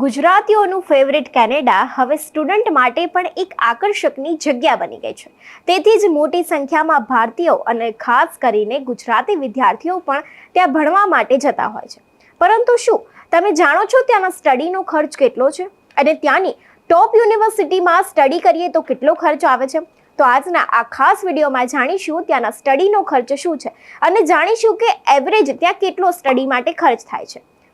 ગુજરાતીઓનું favourite Canada હવે student માટે પણ એક આકર્ષકની જગ્યા બની ગઈ છે. તેથી જ મોટી સંખ્યામાં ભારતીયો અને ખાસ કરીને ગુજરાતી વિદ્યાર્થીઓ પણ ત્યાં ભણવા માટે જતા હોય છે. પરંતુ શું, તમે જાણો છો ત્યાંના સ્ટડીનો ખર્ચ કેટલો છે? અને ત્યાંની ટોપ યુનિવર્સિટીમાં સ્ટડી કરીએ તો કેટલો ખર્ચ આવે છે? તો આજના આ ખાસ વિડીયોમાં જાણીશું ત્યાંના સ્ટડીનો ખર્ચ શું છે? અને જાણીશું કે એવરેજ ત્યાં કેટલો સ્ટડી માટે ખર્ચ થાય છે.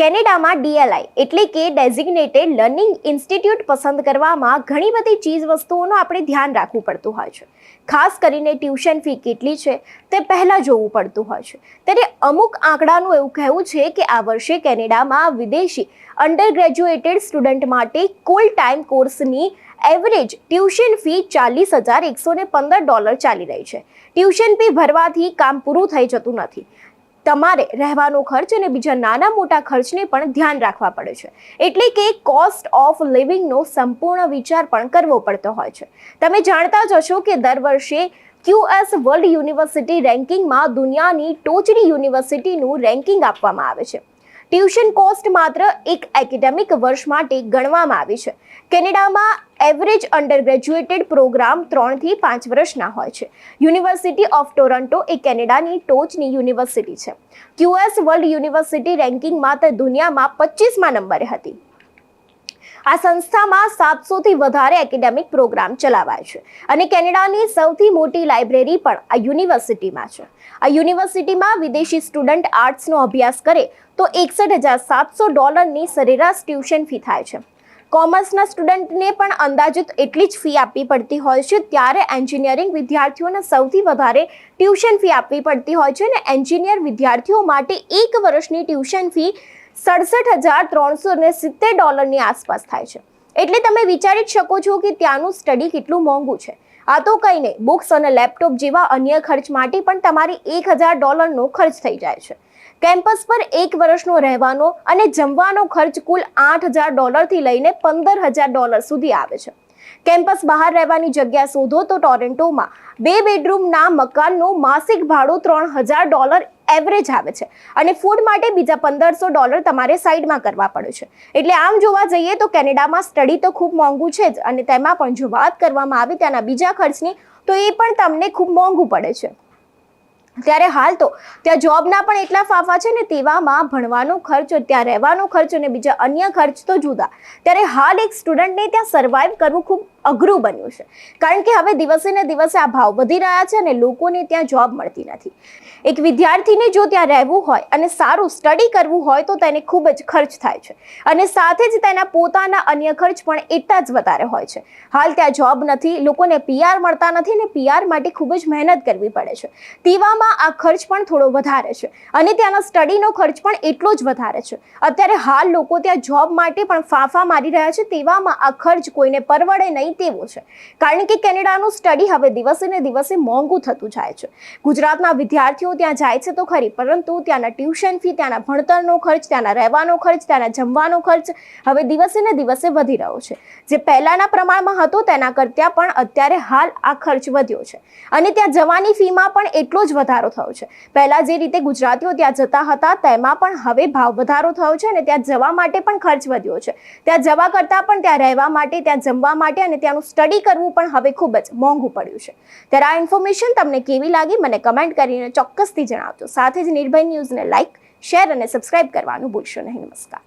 કેનેડામાં ડીએલઆઈ એટલે કે ડેઝિગ્નેટેડ લર્નિંગ ઇન્સ્ટિટ્યૂટ પસંદ કરવામાં ઘણી બધી ચીજ વસ્તુઓનું આપણે ધ્યાન રાખવું પડતું હોય છે. ખાસ કરીને ટ્યુશન ફી કેટલી છે તે પહેલાં જોવું પડતું હોય છે. ત્યારે અમુક આંકડાનું એવું કહેવું છે કે આ વર્ષે કેનેડામાં વિદેશી અંડર ગ્રેજ્યુએટેડ સ્ટુડન્ટ માટે કુલ ટાઈમ કોર્સની એવરેજ ટ્યુશન ફી ચાલીસ હજાર એકસો પંદર ડોલર ચાલી રહી છે. ટ્યુશન ફી ભરવાથી કામ પૂરું થઈ જતું નથી. તમારે રહેવાનો ખર્ચ અને બીજા નાના મોટા ખર્ચને પણ ધ્યાન રાખવા પડે છે. એટલે કે કોસ્ટ ઓફ લિવિંગનો સંપૂર્ણ વિચાર પણ કરવો પડતો હોય છે. તમે જાણતા જ હશો કે દર વર્ષે ક્યુએસ વર્લ્ડ યુનિવર્સિટી રેન્કિંગમાં દુનિયાની ટોચની યુનિવર્સિટીનું રેન્કિંગ આપવામાં આવે છે. ટ્યુશન કોસ્ટ માત્ર એક એકેડેમિક વર્ષ માટે ગણવામાં આવી છે. કેનેડામાં એવરેજ અંડર ગ્રેજ્યુએટેડ પ્રોગ્રામ ત્રણથી પાંચ વર્ષના હોય છે. યુનિવર્સિટી ઓફ ટોરન્ટો એ કેનેડાની ટોચની યુનિવર્સિટી છે. ક્યુએસ વર્લ્ડ યુનિવર્સિટી રેન્કિંગમાં તે દુનિયામાં પચીસમાં નંબરે હતી. આ સંસ્થામાં સાતસોથી વધારે એકેડેમિક પ્રોગ્રામ ચલાવાય છે. અને કેનેડાની સૌથી મોટી લાઇબ્રેરી પણ આ યુનિવર્સિટીમાં છે. આ યુનિવર્સિટીમાં વિદેશી સ્ટુડન્ટ આર્ટ્સનો અભ્યાસ કરે તો એકસઠ હજાર સાતસો ડોલરની સરેરાશ ટ્યુશન ફી થાય છે. કોમર્સના સ્ટુડન્ટને પણ અંદાજિત એટલી જ ફી આપવી પડતી હોય છે, ત્યારે એન્જિનિયરિંગ વિદ્યાર્થીઓને સૌથી વધારે ટ્યુશન ફી આપવી પડતી હોય છે અને એન્જિનિયર વિદ્યાર્થીઓ માટે એક વર્ષની ટ્યુશન ફી સડસઠ હજાર ત્રણસો ને સિત્તેર ડોલરની આસપાસ થાય છે. એટલે તમે વિચારી જ શકો છો કે ત્યાંનું સ્ટડી કેટલું મોંઘું છે. આ તો કંઈ નહીં, બુક્સ અને લેપટોપ જેવા અન્ય ખર્ચ માટે પણ તમારી એક હજાર ડોલરનો ખર્ચ થઈ જાય છે. કેમ્પસ પર એક વર્ષનો રહેવાનો અને જમવાનો ખર્ચ કુલ આઠ હજાર ડોલરથી લઈને પંદર હજાર ડોલર સુધી આવે છે. કેમ્પસ બહાર રહેવાની જગ્યા શોધો તો ટોરેન્ટોમાં બે બેડરૂમના મકાનનું માસિક ભાડું ત્રણ હજાર ડોલર એવરેજ આવે છે. અને ફૂડ માટે બીજા પંદરસો ડોલર તમારે સાઈડમાં કરવા પડે છે. એટલે આમ જોવા જઈએ તો કેનેડામાં સ્ટડી તો ખૂબ મોંઘું છે જ અને તેમાં પણ જો વાત કરવામાં આવે ત્યાંના બીજા ખર્ચની, તો એ પણ તમને ખૂબ મોંઘું પડે છે. ત્યારે હાલ તો ત્યાં જોબના પણ એટલા ફાફા છે ને તેવામાં ભણવાનો ખર્ચ, ત્યાં રહેવાનો ખર્ચ અને બીજા અન્ય ખર્ચ તો જુદા. ત્યારે હાલ એક સ્ટુડન્ટને ત્યાં સર્વાઈવ કરવું ખૂબ અઘરું બન્યું છે. કારણ કે હવે દિવસે ને દિવસે આ ભાવ વધી રહ્યા છે અને લોકોને ત્યાં જોબ મળતી નથી. એક વિદ્યાર્થીને જો ત્યાં રહેવું હોય અને સારું સ્ટડી કરવું હોય તો તેને ખૂબ જ ખર્ચ થાય છે. અને સાથે જ તેના પોતાના અન્ય ખર્ચ પણ એટલા જ વધારે હોય છે. હાલ ત્યાં જોબ નથી, લોકોને પીઆર મળતા નથી ને પીઆર માટે ખૂબ જ મહેનત કરવી પડે છે. તેવામાં આ ખર્ચ પણ થોડો વધારે છે અને ત્યાંના સ્ટડીનો ખર્ચ પણ એટલો જ વધારે છે. અત્યારે હાલ લોકો ત્યાં જોબ માટે પણ ફાંફા મારી રહ્યા છે, તેવામાં આ ખર્ચ કોઈને પરવડે નહીં તેવો છે. કારણ કે કેનેડાનું સ્ટડી હવે દિવસે ને દિવસે મોંઘું થતું જાય છે. ગુજરાતના વિદ્યાર્થીઓ ત્યાં જાય છે તો ખરી, પરંતુ ત્યાંના ટ્યુશન ફી, ત્યાંના ભણતરનો ખર્ચ, ત્યાંના રહેવાનો ખર્ચ, ત્યાંના જમવાનો ખર્ચ હવે દિવસે ને દિવસે વધી રહ્યો છે. જે પહેલાના પ્રમાણમાં હતો તેના કરતાં પણ અત્યારે હાલ આ ખર્ચ વધ્યો છે. અને ત્યાં જવાની ફીમાં પણ એટલો જ વધારો થયો છે. પહેલા જે રીતે ગુજરાતીઓ ત્યાં જતા હતા તેમાં પણ હવે ભાવ વધારો થયો છે અને ત્યાં જવા માટે પણ ખર્ચ વધ્યો છે. ત્યાં જવા કરતાં પણ ત્યાં રહેવા માટે, ત્યાં જમવા માટે ત્યાંનું સ્ટડી કરવું પણ હવે ખૂબ જ મોંઘું પડ્યું છે. ત્યારે આ ઇન્ફોર્મેશન તમને કેવી લાગી મને કમેન્ટ કરીને ચોક્કસથી જણાવજો. સાથે જ નિર્ભય ન્યૂઝને લાઇક શેર અને સબસ્ક્રાઇબ કરવાનું ભૂલશો નહીં. નમસ્કાર.